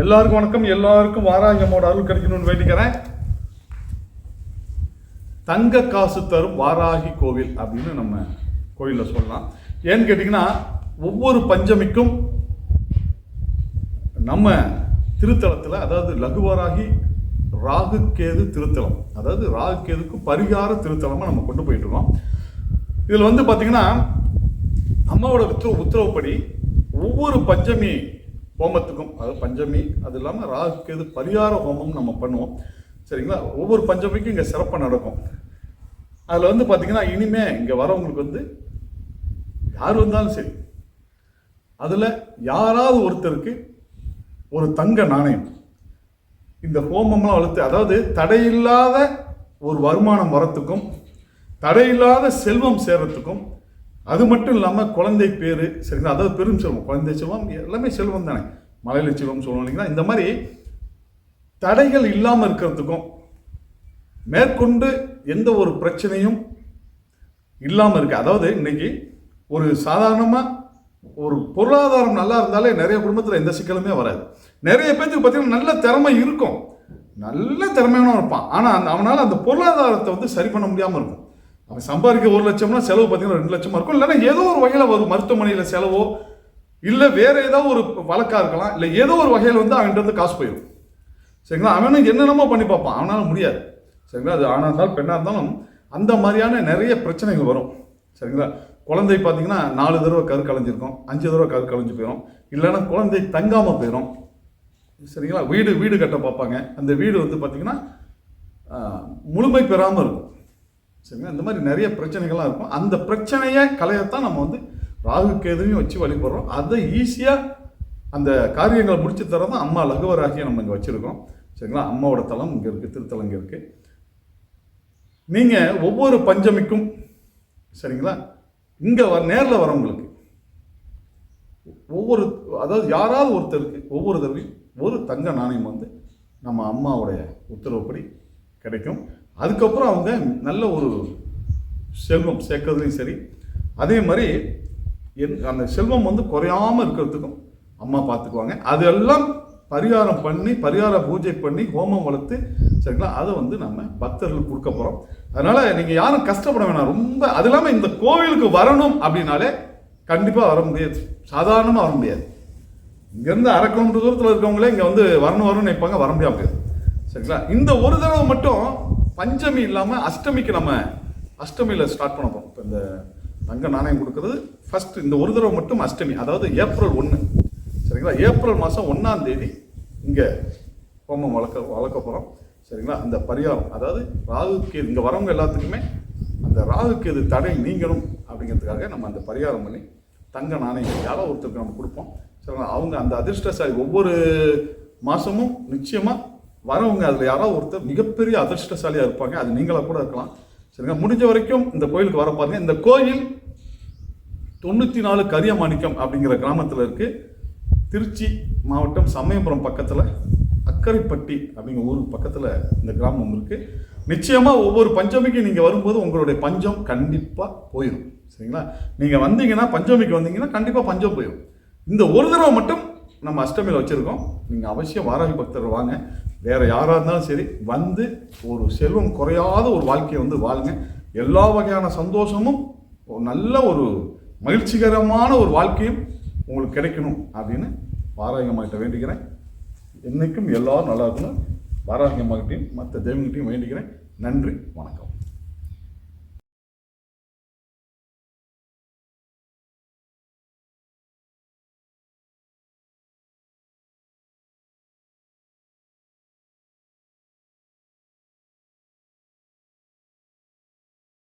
எல்லாருக்கும் வணக்கம். எல்லாருக்கும் வாராயமோட அருள் கிடைக்கணும்னு வேண்டிக்கிறேன். தங்க காசு தரும் வாராகி கோவில் அப்படின்னு நம்ம கோயிலில் சொல்லலாம். ஏன்னு கேட்டிங்கன்னா ஒவ்வொரு பஞ்சமிக்கும் நம்ம திருத்தலத்தில் அதாவது லகுவராகி ராகுக்கேது திருத்தலம் அதாவது ராகுக்கேதுக்கு பரிகார திருத்தலமாக நம்ம கொண்டு போயிட்டு இருக்கோம். இதில் வந்து பார்த்திங்கன்னா அம்மாவோட உத்தரவு உத்தரவுப்படி ஒவ்வொரு பஞ்சமி ஹோமத்துக்கும் அதாவது பஞ்சமி அது இல்லாமல் ராகுக்கு எது பரிகார ஹோமம் நம்ம பண்ணுவோம். சரிங்களா? ஒவ்வொரு பஞ்சமிக்கும் இங்கே சிறப்பாக நடக்கும். அதில் வந்து பார்த்தீங்கன்னா இனிமே இங்கே வரவங்களுக்கு வந்து யார் வந்தாலும் சரி அதில் யாராவது ஒருத்தருக்கு ஒரு தங்க நாணயம் இந்த ஹோமம்லாம் வளர்த்து அதாவது தடையில்லாத ஒரு வருமானம் வரத்துக்கும் தடையில்லாத செல்வம் சேர்றதுக்கும் அது மட்டும் இல்லாமல் குழந்தை பேர் சரிங்களா அதாவது பெரும் செல்வம் குழந்தை செல்வம் எல்லாமே செல்வம் தானே. மலையில செல்வம் சொல்லுவோம் இல்லைங்களா? இந்த மாதிரி தடைகள் இல்லாமல் இருக்கிறதுக்கும் மேற்கொண்டு எந்த ஒரு பிரச்சனையும் இல்லாமல் இருக்கு. அதாவது இன்னைக்கு ஒரு சாதாரணமாக ஒரு பொருளாதாரம் நல்லா இருந்தாலே நிறைய குடும்பத்தில் எந்த சிக்கலுமே வராது. நிறைய பேர்த்துக்கு பார்த்தீங்கன்னா நல்ல திறமை இருக்கும். நல்ல திறமையான இருப்பான். ஆனால் அவனால் அந்த பொருளாதாரத்தை வந்து சரி பண்ண முடியாமல் இருக்கும். அவன் சம்பாதிக்க ஒரு லட்சம்னா செலவு பார்த்தீங்கன்னா ரெண்டு லட்சமாக இருக்கும். இல்லைன்னா ஏதோ ஒரு வகையில் ஒரு மருத்துவமனையில் செலவோ இல்லை வேற ஏதோ ஒரு வழக்காக இருக்கலாம் இல்லை ஏதோ ஒரு வகையில் வந்து அவன்கிட்ட வந்து காசு போயிடும் சரிங்களா? அவனும் என்னென்னமோ பண்ணி பார்ப்பான். அவனால் முடியாது. சரிங்களா? அது ஆணாக இருந்தாலும் பெண்ணாக இருந்தாலும் அந்த மாதிரியான நிறைய பிரச்சனைகள் வரும். சரிங்களா? குழந்தை பார்த்தீங்கன்னா நாலு தடவை கரு கலைஞ்சிருக்கும் அஞ்சு தடவை கரு கலைஞ்சு போயிடும் இல்லைன்னா குழந்தை தங்காமல் போயிடும் சரிங்களா? வீடு வீடு கட்ட பார்ப்பாங்க. அந்த வீடு வந்து பார்த்திங்கன்னா முழுமை பெறாமல் இருக்கும். சரிங்களா? இந்த மாதிரி நிறைய பிரச்சனைகள்லாம் இருக்கும். அந்த பிரச்சனையை கலையத்தான் நம்ம வந்து ராகு கேதுவையும் வச்சு வழிபடுறோம். அதை ஈஸியாக அந்த காரியங்களை முடிச்சு தரதான் அம்மா லகுவராகிய நம்ம இங்கே வச்சுருக்கோம். சரிங்களா? அம்மாவோட தலம் இங்கே இருக்குது திருத்தலம் இங்கே இருக்குது நீங்கள் ஒவ்வொரு பஞ்சமிக்கும் சரிங்களா? இங்கே வர நேரில் வரவங்களுக்கு ஒவ்வொரு அதாவது யாராவது ஒருத்தருக்கு ஒவ்வொரு தடவையும் ஒரு தங்க நாணயம் வந்து நம்ம அம்மாவுடைய உத்தரவுப்படி கிடைக்கும். அதுக்கப்புறம் அவங்க நல்ல ஒரு செல்வம் சேர்க்கறதுலையும் சரி. அதே மாதிரி என் அந்த செல்வம் வந்து குறையாமல் இருக்கிறதுக்கும் அம்மா பார்த்துக்குவாங்க அதெல்லாம் பரிகாரம் பண்ணி பரிகார பூஜை பண்ணி ஹோமம் வளர்த்து சரிங்களா? அதை வந்து நம்ம பக்தர்களுக்கு கொடுக்க போகிறோம் அதனால் நீங்கள் யாரும் கஷ்டப்பட வேணாம். ரொம்ப அது இல்லாமல் இந்த கோவிலுக்கு வரணும் அப்படின்னாலே கண்டிப்பாக வர முடியாது. சாதாரணமாக வர முடியாது. இங்கேருந்து அரை கிலோமீட்டர் தூரத்தில் இருக்கவங்களே இங்கே வந்து வரணும் வரணும்னு நினைப்பாங்க வர முடியாது சரிங்களா? இந்த ஒரு தடவை மட்டும் பஞ்சமி இல்லாமல் அஷ்டமிக்கு நம்ம அஷ்டமியில் ஸ்டார்ட் பண்ண போகிறோம் இப்போ இந்த தங்க நாணயம் கொடுக்கறது ஃபர்ஸ்ட் இந்த ஒரு தடவை மட்டும் அஷ்டமி அதாவது ஏப்ரல் ஒன்று சரிங்களா? ஏப்ரல் மாதம் ஒன்றாம் தேதி இங்கே ஹோமம் வளர்க்க வளர்க்க போகிறோம் சரிங்களா? அந்த பரிகாரம் அதாவது ராகுக்கு இங்கே வரவங்க எல்லாத்துக்குமே அந்த ராகுக்கு இது தடை நீங்கணும் அப்படிங்கிறதுக்காக நம்ம அந்த பரிகாரம் பண்ணி தங்க நாணயம் யாரோ ஒருத்தருக்கு நம்ம கொடுப்போம். சரிங்களா? அவங்க அந்த அதிர்ஷ்டசாலி ஒவ்வொரு மாதமும் நிச்சயமாக வரவங்க அதில் யாரோ ஒருத்தர் மிகப்பெரிய அதிர்ஷ்டசாலியாக இருப்பாங்க அது நீங்களாக கூட இருக்கலாம். சரிங்களா? முடிஞ்ச வரைக்கும் இந்த கோயிலுக்கு வர பாருங்கள் இந்த கோயில் தொண்ணூற்றி நாலு கரியமாணிக்கம் அப்படிங்கிற கிராமத்தில் இருக்குது திருச்சி மாவட்டம் சமயபுரம் பக்கத்தில் அக்கரைப்பட்டி அப்படிங்கிற ஊருக்கு பக்கத்தில் இந்த கிராமம் இருக்குது நிச்சயமாக ஒவ்வொரு பஞ்சமிக்கு நீங்கள் வரும்போது உங்களுடைய பஞ்சம் கண்டிப்பாக போயிடும் சரிங்களா? நீங்கள் வந்தீங்கன்னா பஞ்சமிக்கு வந்தீங்கன்னா கண்டிப்பாக பஞ்சம் போயிடும் இந்த ஒரு தடவை மட்டும் நம்ம அஷ்டமியில் வச்சுருக்கோம். நீங்கள் அவசியம் வாராகி பக்தர் வாங்க. வேறு யாராக இருந்தாலும் சரி வந்து ஒரு செல்வம் குறையாத ஒரு வாழ்க்கையை வந்து வாழுங்க. எல்லா வகையான சந்தோஷமும் ஒரு நல்ல ஒரு மகிழ்ச்சிகரமான ஒரு வாழ்க்கையும் உங்களுக்கு கிடைக்கணும் அப்படின்னு வாராகியம்மாகிட்ட வேண்டிக்கிறேன். என்றைக்கும் எல்லோரும் நல்லா இருக்கணும். வாராகியம்மாகிட்டையும் மற்ற தெய்வங்கிட்டையும் வேண்டிக்கிறேன். நன்றி வணக்கம்.